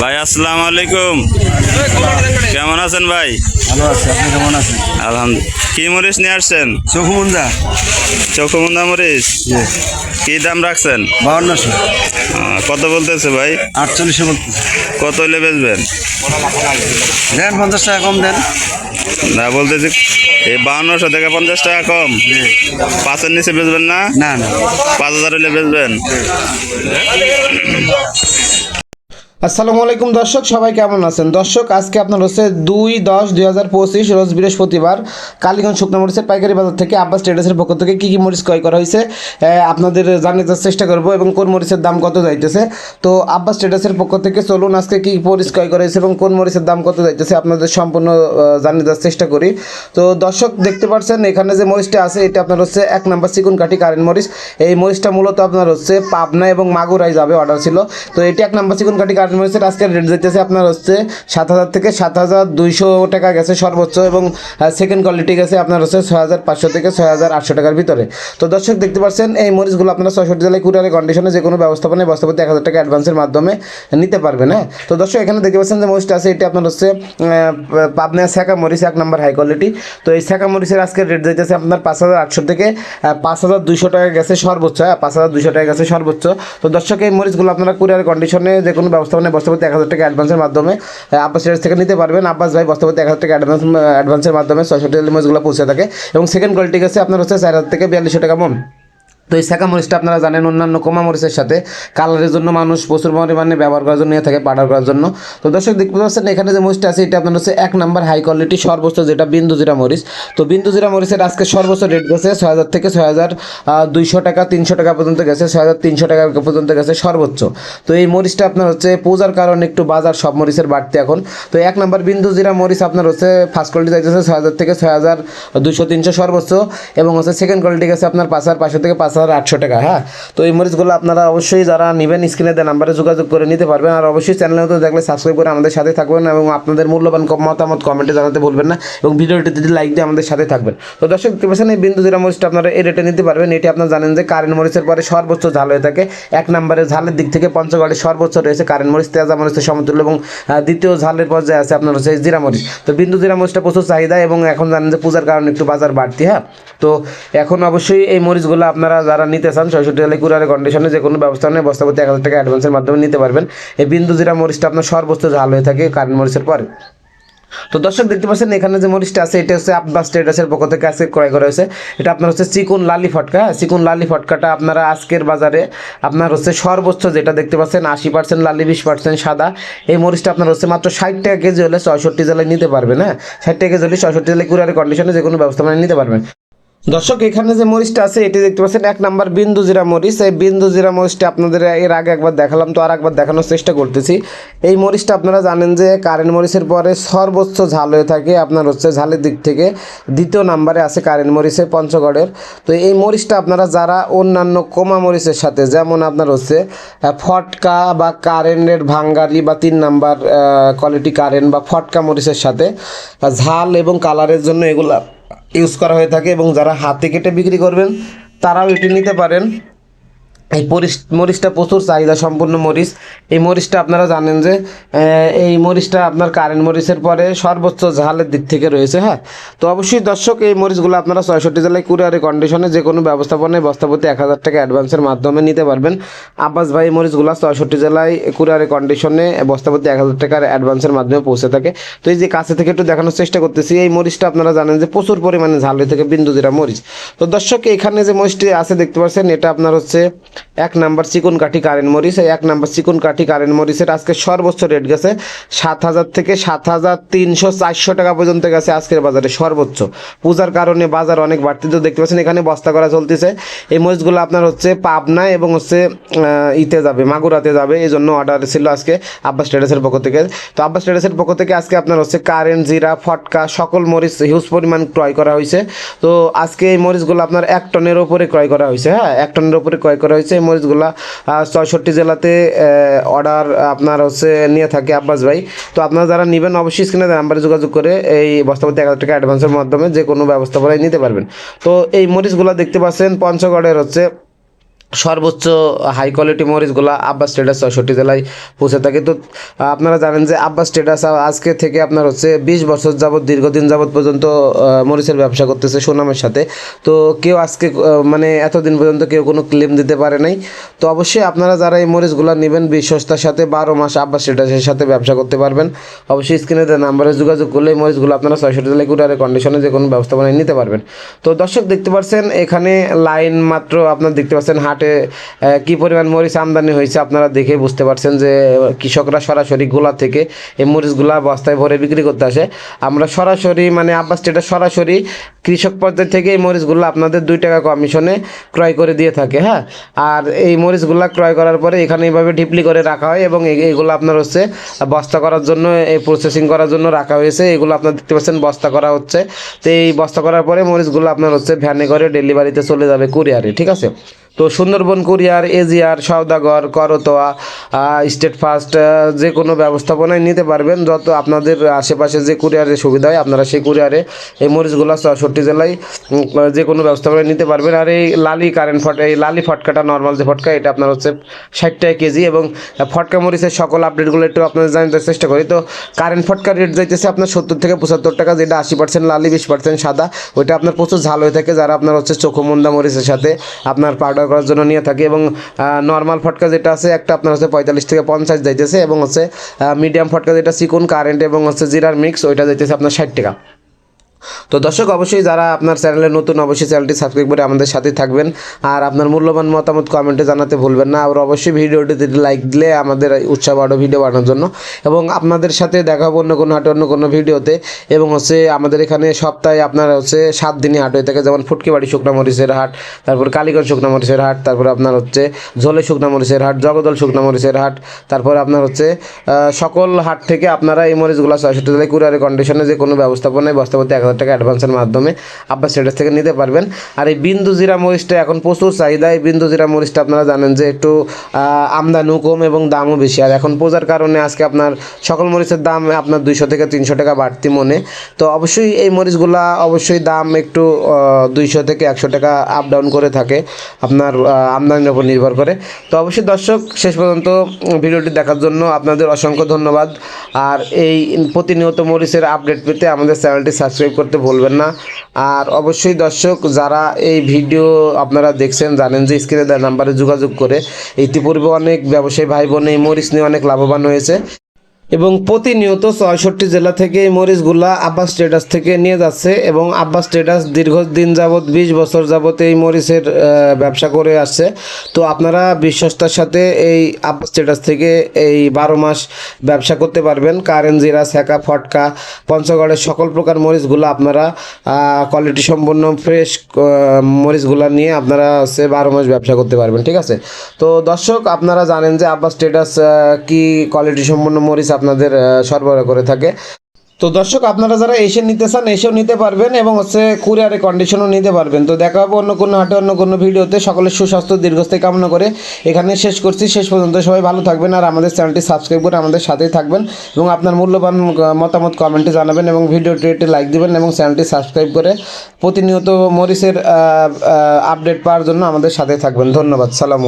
ভাই আসসালামু আলাইকুম। কেমন আছেন ভাই? ভালো আছে আপনি কেমন আছেন? আলহামদুলিল্লাহ কি মরিচ নিয়ে আসছেন? চকুমুন্দা। চৌকমুন্দা মরিচ? কি দাম রাখছেন? বাউন্নশো। কত বলতেছে ভাই? আটচল্লিশশো বলতেছে। কত হলে বেচবেন? দেন পঞ্চাশ টাকা কম দেন। না বলতেছি এই বাউন্নশো থেকে পঞ্চাশ টাকা কম। পাঁচের নিচে বেচবেন না? না না। পাঁচ হাজার হলে বেচবেন? আসসালামু আলাইকুম দর্শক, সবাই কেমন আছেন? দর্শক, আজকে আপনার হচ্ছে দুই দশ দুই হাজার পঁচিশ, রোজ বৃহস্পতিবার, কালীগঞ্জ শুকনো মরিচের পাইকারি বাজার থেকে আব্বাস ট্রেডার্সের পক্ষ থেকে কী কী মরিচ ক্রয় করা হয়েছে আপনাদের জানিয়ে দেওয়ার চেষ্টা করব এবং কোন মরিচের দাম কত যাইতেছে। তো আব্বাস ট্রেডার্সের পক্ষ থেকে চলুন আজকে কী কী মরিচ ক্রয় করা হয়েছে এবং কোন মরিচের দাম কত যাইতেছে আপনাদের সম্পূর্ণ জানিয়ে দেওয়ার চেষ্টা করি। তো দর্শক, দেখতে পাচ্ছেন এখানে যে মরিচটা আছে, এটা আপনার হচ্ছে এক নাম্বার চিকুন কাঠি কারেন্ট মরিচ। এই মরিচটা মূলত আপনার হচ্ছে পাবনা এবং মাগুরায় যাবে অর্ডার ছিল। তো এটি এক নাম্বার চিকুন কাঠি মরিচের আজকে রেট যেতেছে আপনার হচ্ছে সাত হাজার থেকে সাত হাজার দুইশো টাকা গেছে সর্বোচ্চ এবং সেকেন্ড কোয়ালিটি গেছে আপনার হচ্ছে ছয় হাজার পাঁচশো থেকে ছয় হাজার আটশো টাকার ভিতরে। তো দর্শক দেখতে পাচ্ছেন, এই মরিচগুলো আপনারা ছয়ষট্টি জেলায় কুরিয়ারের কন্ডিশনে যে কোনো ব্যবস্থাপনায় বস্তাপতি এক হাজার টাকা অ্যাডভান্সের মাধ্যমে নিতে পারবেন হ্যাঁ? তো দর্শক এখানে দেখতে পাচ্ছেন যে মরিচটা আছে, এটি আপনার হচ্ছে পাবনা স্যাকা মরিচ, এক নম্বর হাই কোয়ালিটি তো এই স্যাকা মরিচের আজকে রেট যাইতেছে আপনার পাঁচ হাজার আটশো থেকে পাঁচ হাজার দুইশো টাকা গেছে সর্বোচ্চ হ্যাঁ? পাঁচ হাজার দুইশো টাকা গেছে সর্বোচ্চ। তো দর্শক এই মরিচগুলো আপনারা কুরিয়ার কন্ডিশনে যে কোনো ব্যবস্থাপনায় বস্তাপতি এক হাজার টাকা অ্যাডভান্সের মাধ্যমে আব্বাস সিরিজ থেকে নিতে পারবেন। আব্বাস ভাই বস্তাপতি এক হাজার টাকা অ্যাডভান্স অ্যাডভান্সের মাধ্যমে ছয়শো টেলিমোজগুলো পৌঁছে থাকে। এবং সেকেন্ড কোয়ালিটি গেছে আপনার হচ্ছে চার হাজার থেকে বিয়াল্লিশশো টাকা মন। তো এই শাখা মরিচটা আপনারা জানেন অন্যান্য কোমা মরিচের সাথে। কালারের জন্য মানুষ প্রচুর পরিমাণে ব্যবহার করার জন্য নিয়ে থাকে, পাউডার করার জন্য। তো দর্শক দেখতে পাচ্ছেন, এখানে যে মরিচটা আছে, এটা আপনার হচ্ছে এক নাম্বার হাই কোয়ালিটি সর্বোচ্চ যেটা বিন্দু জিরা মরিচ। তো বিন্দু জিরা মরিচের আজকে সর্বোচ্চ রেট গেছে ছয় হাজার থেকে ছয় হাজার দুইশো টাকা, তিনশো টাকা পর্যন্ত গেছে, ছয় হাজার তিনশো টাকা পর্যন্ত গেছে সর্বোচ্চ। তো এই মরিচটা আপনার হচ্ছে পূজার কারণে একটু বাজার সব মরিচের বাড়তি এখন। তো এক নাম্বার বিন্দু জিরা মরিচ আপনার হচ্ছে ফার্স্ট কোয়ালিটি যাইতেছে ছয় হাজার থেকে ছয় হাজার দুইশো তিনশো সর্বোচ্চ। এবং হচ্ছে সেকেন্ড কোয়ালিটি গেছে আপনার পাঁচ হাজার পাঁচশো থেকে পাঁচ হাজার আটশো টাকা হ্যাঁ? তো এই মরিচগুলো আপনারা অবশ্যই যারা নেবেন স্ক্রিনে দেওয়া নাম্বারে যোগাযোগ করে নিতে পারবেন। আর অবশ্যই চ্যানেলে তো দেখলে সাবস্ক্রাইব করে আমাদের সাথে থাকবেন এবং আপনাদের মূল্যবান মতামত কমেন্টে জানাতে ভুলবেন না এবং ভিডিওটি যদি লাইক দিয়ে আমাদের সাথে থাকবেন। তো দর্শক, দেখতে পাচ্ছেন এই বিন্দু জিরা মরিচটা আপনারা এই রেটে নিতে পারবেন। এটি আপনারা জানেন যে কারেন্ট মরিচের পরে সর্বোচ্চ ঝাল হয়ে থাকে। এক নম্বরে ঝালের দিক থেকে পঞ্চগড়ে সর্বোচ্চ রয়েছে কারেন্ট মরিচ, তেজা মরিচের সমতুল্য এবং দ্বিতীয় ঝালের পর্যায়ে আছে আপনার হচ্ছে জিরা মরিচ। তো বিন্দু জিরা মরিচটা প্রচুর চাহিদা এবং এখন জানেন যে পূজার কারণে একটু বাজার বাড়তি হ্যাঁ? তো এখন অবশ্যই এই মরিচগুলো আপনারা যারা নিতে চান ছয়ষট্টি জেলায় কুরিয়ারের কন্ডিশনে যে কোনো ব্যবস্থা নেই বস্তাপতি এক হাজার টাকা অ্যাডভান্সের মাধ্যমে নিতে পারবেন। এই বিন্দু জিরা মরিচটা আপনার সর্বোচ্চ ঝাল হয়ে থাকে কারেন্ট মরিচের পরে। তো দর্শক, দেখতে পাচ্ছেন, এখানে যে মরিচটা আছে, এটা হচ্ছে আব্বাস ট্রেডার্সের পক্ষ থেকে আজকে ক্রয় করা হয়েছে। এটা আপনার হচ্ছে চিকুন লালি ফটকা। চিকুন লালি ফটকাটা আপনারা আজকের বাজারে আপনার হচ্ছে সর্বোচ্চ যেটা দেখতে পাচ্ছেন, আশি পার্সেন্ট লালি, বিশ পার্সেন্ট সাদা। এই মরিচটা আপনার হচ্ছে মাত্র ষাট টাকা কেজি হলে ছয়ষট্টি জেলায় নিতে পারবেন হ্যাঁ? ষাট টাকা কেজি হলে ছয়ষট্টি জেলায় কুরিয়ারের কন্ডিশনে যে কোনো ব্যবস্থা মানে নিতে পারবেন। দর্শক, এখানে যে মরিচটা আছে, এটি দেখতে পাচ্ছেন এক নাম্বার বিন্দু জিরা মরিচ। এই বিন্দু জিরা মরিচটা আপনাদের এর আগে একবার দেখালাম, তো আর একবার দেখানোর চেষ্টা করতেছি। এই মরিচটা আপনারা জানেন যে কারেন্ট মরিচের পরে সর্বোচ্চ ঝাল হয়ে থাকে আপনার হচ্ছে ঝালের দিক থেকে। দ্বিতীয় নাম্বারে আছে কারেন্ট মরিচের পঞ্চগড়ের। তো এই মরিচটা আপনারা যারা অন্যান্য কোমা মরিচের সাথে, যেমন আপনার হচ্ছে ফটকা বা কারেন্টের ভাঙ্গালি বা তিন নাম্বার কোয়ালিটি কারেন্ট বা ফটকা মরিচের সাথে ঝাল এবং কালারের জন্য এগুলা ইউজ করা হয়ে থাকে এবং যারা হাতে কেটে বিক্রি করবেন তারাও এটি নিতে পারেন। এই পরিস মরিচটা প্রচুর চাহিদা সম্পূর্ণ মরিচ। এই মরিচটা আপনারা জানেন যে এই মরিচটা আপনার কারেন্ট মরিচের পরে সর্বোচ্চ ঝালের দিক থেকে রয়েছে হ্যাঁ? তো অবশ্যই দর্শক, এই মরিচগুলো আপনারা ছয়ষট্টি জেলায় কুরিয়ারের কন্ডিশনে যে কোনো ব্যবস্থাপনায় বস্তাপতি এক হাজার টাকা অ্যাডভান্সের মাধ্যমে নিতে পারবেন। আব্বাস ভাই, এই মরিচগুলো ছয়ষট্টি জেলায় কুরিয়ারের কন্ডিশনে বস্তাপতি এক হাজার টাকার অ্যাডভান্সের মাধ্যমে পৌঁছে থাকে। তো এই যে কাছে থেকে একটু দেখানোর চেষ্টা করতেছি, এই মরিচটা আপনারা জানেন যে প্রচুর পরিমাণে ঝাল হয়ে থাকে বিন্দু জিরা মরিচ। তো দর্শক, এখানে যে মরিচটি আছে, দেখতে পাচ্ছেন, এটা আপনার হচ্ছে এক নাম্বার চিকন কাঠি কারেন্ট মরিচ এক নাম্বার চিকন কাঠি কারেন্ট মরিচের আজকে সর্বোচ্চ রেট গেছে সাত হাজার থেকে সাত হাজার তিনশো চারশো টাকা পর্যন্ত গেছে আজকের বাজারে সর্বোচ্চ। পূজার কারণে বাজার অনেক বাড়তি তো দেখতে পাচ্ছেন, এখানে বস্তা করা চলতেছে। এই মরিচগুলো আপনার হচ্ছে পাবনা এবং হচ্ছে ইতে যাবে, মাগুরাতে যাবে এই জন্য অর্ডার ছিল আজকে আব্বাস ট্রেডার্সের পক্ষ থেকে। তো আব্বাস ট্রেডার্সের পক্ষ থেকে আজকে আপনার হচ্ছে কারেন্ট জিরা, ফটকা, সকল মরিচ হিউজ পরিমাণ ক্রয় করা হয়েছে। তো আজকে এই মরিচগুলো আপনার এক টনের ওপরে ক্রয় করা হয়েছে হ্যাঁ এক টনের ওপরে ক্রয় করা হয়েছে। এই মরিচগুলো ছয়ষট্টি জেলাতে অর্ডার আপনার হচ্ছে নিয়ে থাকে আব্বাস ভাই। তো আপনারা যারা নেবেন, অবশ্যই স্ক্রিনে নাম্বারে যোগাযোগ করে এই বস্তাপতি এক হাজার টাকা অ্যাডভান্সের মাধ্যমে যে কোনো ব্যবস্থাপনায় নিতে পারবেন। তো এই মরিচগুলো দেখতে পাচ্ছেন, পঞ্চগড়ের হচ্ছে সর্বোচ্চ হাই কোয়ালিটি মরিচগুলো আব্বাস স্টেটাস ছয়ষট্টি জেলায় পৌঁছে থাকে। তো, আপনারা জানেন যে আব্বাস স্টেটাস আজকে থেকে আপনার হচ্ছে বিশ বছর যাবৎ, দীর্ঘদিন যাবৎ পর্যন্ত মরিচের ব্যবসা করতেছে সুনামের সাথে। তো কেউ আজকে মানে এতদিন পর্যন্ত কেউ কোনো ক্লেম দিতে পারে নাই। তো অবশ্যই আপনারা যারা এই মরিচগুলো নেবেন, বিশ্বস্তার সাথে বারো মাস আব্বাস স্টেটাসের সাথে ব্যবসা করতে পারবেন। অবশ্যই স্ক্রিনে দেওয়া নাম্বারে যোগাযোগ করলে এই মরিচগুলো আপনারা ছয়ষট্টি জেলায় কুরিয়ারের কন্ডিশনে যে কোনো ব্যবস্থাপনায় নিতে পারবেন। তো দর্শক দেখতে পাচ্ছেন, এখানে লাইন মাত্র আপনার দেখতে পাচ্ছেন হাটে আহ, কি পরিমাণ মরিচ আমদানি হয়েছে আপনারা দেখে বুঝতে পারছেন যে কৃষকরা সরাসরি গোলা থেকে এই মরিচগুলা বস্তায় ভরে বিক্রি করতে আসে। আমরা সরাসরি মানে আব্বাস স্টেটে সরাসরি কৃষক পর্যায় থেকে এই মরিচগুলো আপনাদের দুই টাকা কমিশনে ক্রয় করে দিয়ে থাকে হ্যাঁ? আর এই মরিচগুলা ক্রয় করার পরে এখানে এইভাবে ঢিপলি করে রাখা হয় এবং এগুলো আপনার হচ্ছে বস্তা করার জন্য এই প্রসেসিং করার জন্য রাখা হয়েছে। এগুলো আপনার দেখতে পাচ্ছেন বস্তা করা হচ্ছে। তো এই বস্তা করার পরে মরিচগুলো আপনার হচ্ছে ভ্যানে করে ডেলিভারিতে চলে যাবে কুরিয়ারে ঠিক আছে? তো Sundarban, courier, AGR, Saodagar, Karatoa state first যে কোনো ব্যবস্থাপনায় নিতে পারবেন। যত আপনাদের আশেপাশে যে কুরিয়ারের সুবিধা হয়, আপনারা সেই কুরিয়ারে এই মরিচগুলো চৌষট্টি জেলায় যে কোনো ব্যবস্থাপনায় নিতে পারবেন। আর এই লালি কারেন্ট ফট, এই লালি ফটকাটা নর্মাল যে ফটকা, এটা আপনার হচ্ছে ষাট টাকা কেজি এবং ফটকা মরিচের সকল আপডেটগুলো একটু আপনাদের জানতে চেষ্টা করি। তো কারেন্ট ফটকা রেট যাইতেছে আপনার সত্তর থেকে পঁচাত্তর টাকা, যেটা আশি পার্সেন্ট লালি, বিশ পার্সেন্ট সাদা, ওইটা আপনার প্রচুর ঝাল হয়ে থাকে, যারা আপনার হচ্ছে চোখমুন্দা মরিচের সাথে আপনার পাউডার করার জন্য নিয়ে থাকি এবং নর্মাল ফটকা যেটা আছে একটা আপনার হচ্ছে পঁয়তাল্লিশ থেকে পঞ্চাশ যাইতেছে এবং হচ্ছে মিডিয়াম ফটকা যেটা চিকুন কারেন্ট এবং হচ্ছে জিরার মিক্স ওইটা যাইতেছে আপনার ষাট টাকা। তো দর্শক, অবশ্যই যারা আপনার চ্যানেলে নতুন, অবশ্যই চ্যানেলটি সাবস্ক্রাইব করে আমাদের সাথে থাকবেন। আর আপনার মূল্যবান মতামত কমেন্টে জানাতে ভুলবেন না। আর অবশ্যই ভিডিওটিতে লাইক দিলে আমাদের উৎসাহ বাড়ো ভিডিও বানানোর জন্য। এবং আপনাদের সাথে দেখা হবে অন্য কোনো হাটে, অন্য কোনো ভিডিওতে। এবং হচ্ছে আমাদের এখানে সপ্তাহে আপনার হচ্ছে সাত দিনই হাট হয়ে থাকে। যেমন ফুটকিবাড়ি শুকনা মরিচের হাট, তারপর কালীগঞ্জ শুকনা মরিচের হাট, তারপর আপনার হচ্ছে ঝোলে শুকনা মরিচের হাট, জগদল শুকনা মরিচের হাট, তারপর আপনার হচ্ছে সকল হাট থেকে আপনারা এই মরিচগুলো ছয়ষট্টি জেলায় কুরিয়ারের কন্ডিশনে যে কোনো ব্যবস্থাপনায় বস্তাপতি এক হাজার টাকা অ্যাডভান্সের মাধ্যমে আব্বাস স্টেটাস থেকে নিতে পারবেন। আর এই বিন্দু জিরা মরিচটা এখন প্রচুর চাহিদা। এই বিন্দু জিরা মরিচটা আপনারা জানেন যে একটু আমদানিও কম এবং দামও বেশি। আর এখন পূজার কারণে আজকে আপনার সকল মরিচের দাম আপনার দুইশো থেকে তিনশো টাকা বাড়তি মনে। তো অবশ্যই এই মরিচগুলা অবশ্যই দাম একটু দুইশো থেকে একশো টাকা আপ ডাউন করে থাকে আপনার আমদানির উপর নির্ভর করে। তো অবশ্যই দর্শক, শেষ পর্যন্ত ভিডিওটি দেখার জন্য আপনাদের অসংখ্য ধন্যবাদ। আর এই প্রতিনিয়ত মরিচের আপডেট পেতে আমাদের চ্যানেলটি সাবস্ক্রাইব করতে ভুলবেন না। আর অবশ্যই দর্শক, যারা এই ভিডিও আপনারা দেখছেন, জানেন যে স্ক্রিনে দেওয়া নাম্বারে যোগাযোগ করে ইতিপূর্বে অনেক ব্যবসায়ী ভাই বোন এই মরিচ নিয়ে অনেক লাভবান হয়েছে। এবং প্রতিনিয়ত ছয়ষট্টি জেলা থেকে এই মরিচগুলা আব্বাস স্টেটাস থেকে নিয়ে যাচ্ছে এবং আব্বাস স্টেটাস দীর্ঘদিন যাবৎ, বিশ বছর যাবৎ এই মরিচের ব্যবসা করে আসছে। তো আপনারা বিশ্বস্তার সাথে এই আব্বাস স্টেটাস থেকে এই বারো মাস ব্যবসা করতে পারবেন। কারেন্ট জিরা সেকা ফটকা, পঞ্চগড়ের সকল প্রকার মরিচগুলো আপনারা কোয়ালিটি সম্পন্ন ফ্রেশ মরিচগুলো নিয়ে আপনারা হচ্ছে বারো মাস ব্যবসা করতে পারবেন, ঠিক আছে? তো দর্শক, আপনারা জানেন যে আব্বাস স্টেটাস কি কোয়ালিটি সম্পন্ন মরিচ আপনাদের সরবরাহ করে থাকে। তো দর্শক, আপনারা যারা এসে নিতে চান, এসেও নিতে পারবেন এবং হচ্ছে কুরিয়ারে কন্ডিশনও নিতে পারবেন। তো দেখা হবে অন্য কোনো হাটে, অন্য কোনো ভিডিওতে। সকলের সুস্বাস্থ্য, দীর্ঘস্থায়ী কামনা করে এখানে শেষ করছি। শেষ পর্যন্ত সবাই ভালো থাকবেন আর আমাদের চ্যানেলটি সাবস্ক্রাইব করে আমাদের সাথেই থাকবেন এবং আপনার মূল্যবান মতামত কমেন্টে জানাবেন এবং ভিডিওটি একটি লাইক দিবেন এবং চ্যানেলটি সাবস্ক্রাইব করে প্রতিনিয়ত মরিচের আপডেট পাওয়ার জন্য আমাদের সাথে থাকবেন। ধন্যবাদ। সালাম